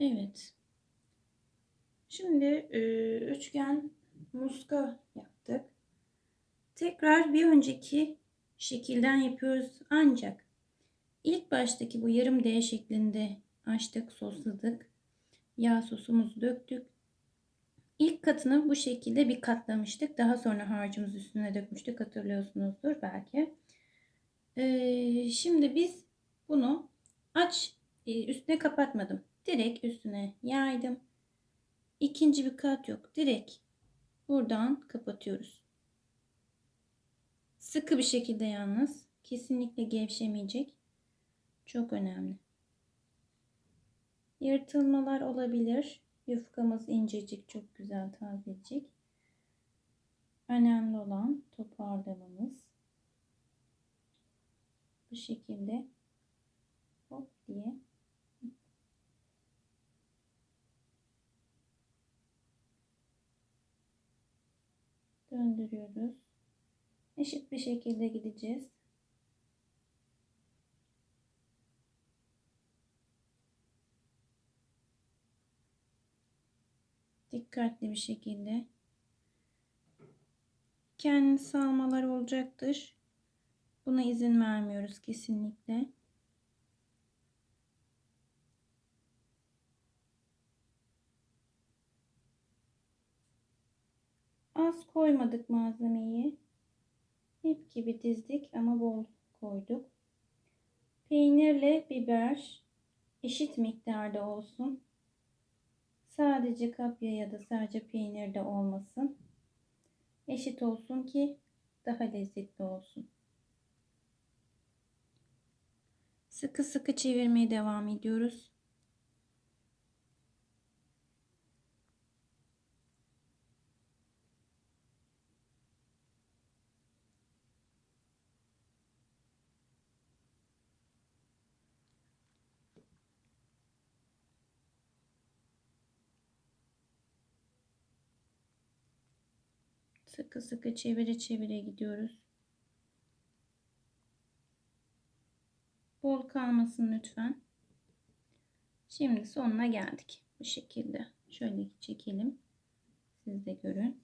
Evet. Şimdi e, üçgen muska yaptık. Tekrar bir önceki şekilden yapıyoruz. Ancak ilk baştaki bu yarım D şeklinde açtık, sosladık. Yağ sosumuzu döktük. İlk katını bu şekilde bir katlamıştık. Daha sonra harcımızı üstüne dökmüştük. Hatırlıyorsunuzdur belki. Ee, şimdi biz bunu aç e, üstüne kapatmadım. Direkt üstüne yaydım. İkinci bir kat yok. Direkt buradan kapatıyoruz. Sıkı bir şekilde yalnız. Kesinlikle gevşemeyecek. Çok önemli. Yırtılmalar olabilir. Yufkamız incecik, çok güzel tazecik. Önemli olan toparlamamız. Bu şekilde hop diye döndürüyoruz. Eşit bir şekilde gideceğiz. Dikkatli bir şekilde. Kendi salmalar olacaktır. Buna izin vermiyoruz kesinlikle. Az koymadık malzemeyi. İp gibi dizdik ama bol koyduk. Peynirle biber eşit miktarda olsun. Sadece kapya ya da sadece peynir de olmasın. Eşit olsun ki daha lezzetli olsun. Sıkı sıkı çevirmeye devam ediyoruz. Sıkı sıkı çevire çevire gidiyoruz. Bol kalmasın lütfen. Şimdi sonuna geldik. Bu şekilde. Şöyle çekelim. Siz de görün.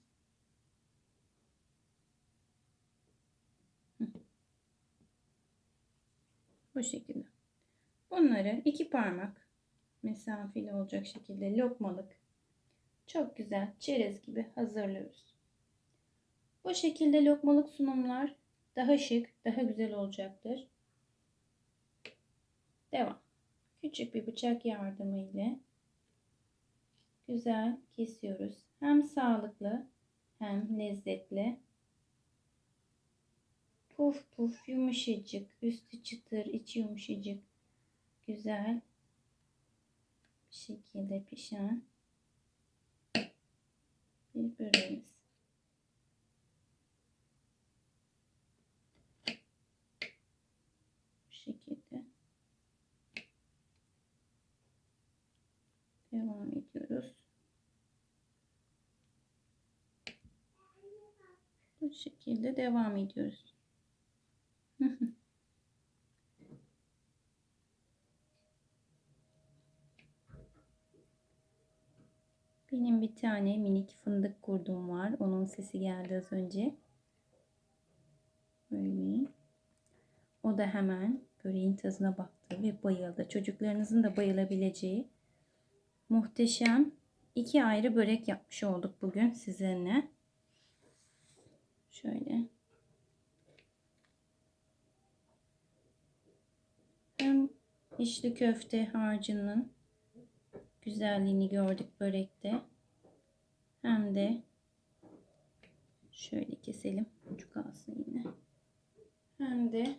Bu şekilde. Bunları iki parmak mesafeli olacak şekilde lokmalık çok güzel çerez gibi hazırlıyoruz. Bu şekilde lokmalık sunumlar daha şık, daha güzel olacaktır. Devam. Küçük bir bıçak yardımıyla güzel kesiyoruz. Hem sağlıklı hem lezzetli. Puf puf yumuşacık, üstü çıtır, içi yumuşacık. Güzel bir şekilde pişen bir böreğimiz. Bu şekilde devam ediyoruz. Bu şekilde devam ediyoruz. Benim bir tane minik fındık kurdum var. Onun sesi geldi az önce. Böyle. O da hemen böreğin tadına baktı ve bayıldı. Çocuklarınızın da bayılabileceği muhteşem iki ayrı börek yapmış olduk bugün sizinle. Şöyle. Hem içli köfte harcının güzelliğini gördük börekte. Hem de şöyle keselim. Ucu kalsın yine. Hem de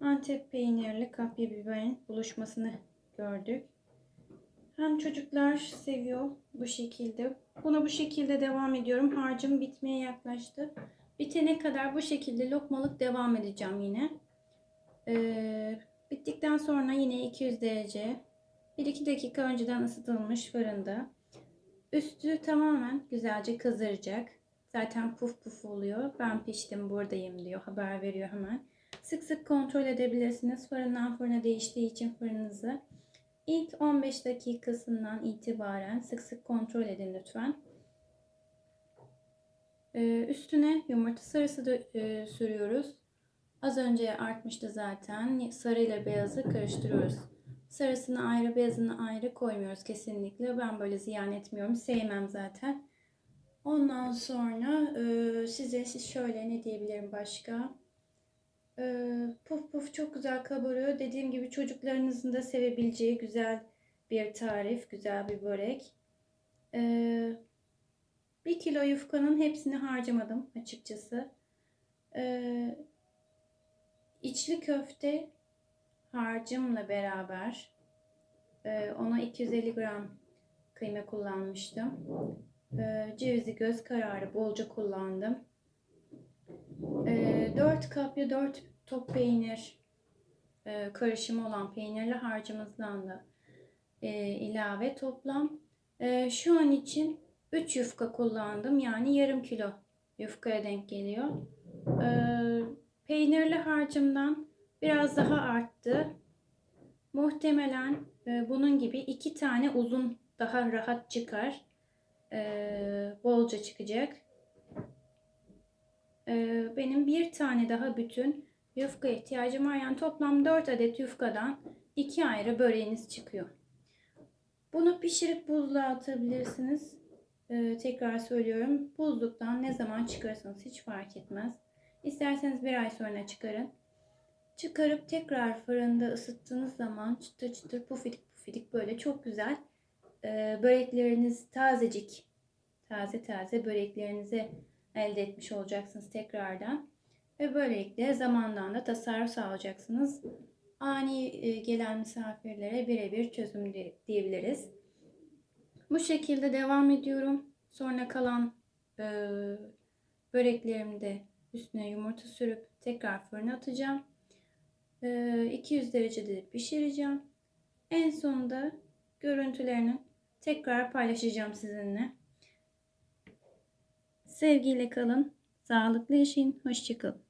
Antep peynirli kapya biberin buluşmasını gördük. Hem çocuklar seviyor bu şekilde. Buna bu şekilde devam ediyorum. Harcım bitmeye yaklaştı. Bitene kadar bu şekilde lokmalık devam edeceğim yine. Ee, bittikten sonra yine 200 derece 1-2 dakika önceden ısıtılmış fırında. Üstü tamamen güzelce kızaracak. Zaten puf puf oluyor. Ben piştim buradayım diyor. Haber veriyor hemen. Sık sık kontrol edebilirsiniz. Fırından fırına değiştiği için fırınınızı. İlk 15 dakikasından itibaren sık sık kontrol edin lütfen. Ee, üstüne yumurta sarısı da e, sürüyoruz. Az önce artmıştı zaten. Sarı ile beyazı karıştırıyoruz. Sarısını ayrı, beyazını ayrı koymuyoruz kesinlikle. Ben böyle ziyan etmiyorum. Sevmem zaten. Ondan sonra e, size siz şöyle ne diyebilirim başka? Puf puf çok güzel kabarıyor. Dediğim gibi çocuklarınızın da sevebileceği güzel bir tarif, güzel bir börek. E, bir kilo yufkanın hepsini harcamadım açıkçası. E, içli köfte harcımla beraber e, ona 250 gram kıyma kullanmıştım. E, cevizi göz kararı bolca kullandım. E, 4 kap ya 4 top peynir e, karışımı olan peynirli harcımızdan da e, ilave toplam. E, şu an için 3 yufka kullandım. Yani yarım kilo yufkaya denk geliyor. E, peynirli harcımdan biraz daha arttı. Muhtemelen e, bunun gibi iki tane uzun daha rahat çıkar. E, bolca çıkacak. E, benim bir tane daha bütün yufka ihtiyacım var. Yani toplam 4 adet yufkadan iki ayrı böreğiniz çıkıyor. Bunu pişirip buzluğa atabilirsiniz. E, tekrar söylüyorum. Buzluktan ne zaman çıkarsanız hiç fark etmez. İsterseniz bir ay sonra çıkarın. Çıkarıp tekrar fırında ısıttığınız zaman çıtır çıtır pufidik pufidik böyle çok güzel e, börekleriniz tazecik taze taze böreklerinizi elde etmiş olacaksınız tekrardan. Ve böylelikle zamandan da tasarruf sağlayacaksınız. Ani e, gelen misafirlere birebir çözüm diyebiliriz. Bu şekilde devam ediyorum. Sonra kalan e, böreklerimi de üstüne yumurta sürüp tekrar fırına atacağım. 200 derecede pişireceğim. En sonunda görüntülerini tekrar paylaşacağım sizinle. Sevgiyle kalın, sağlıklı yaşayın, hoşçakalın.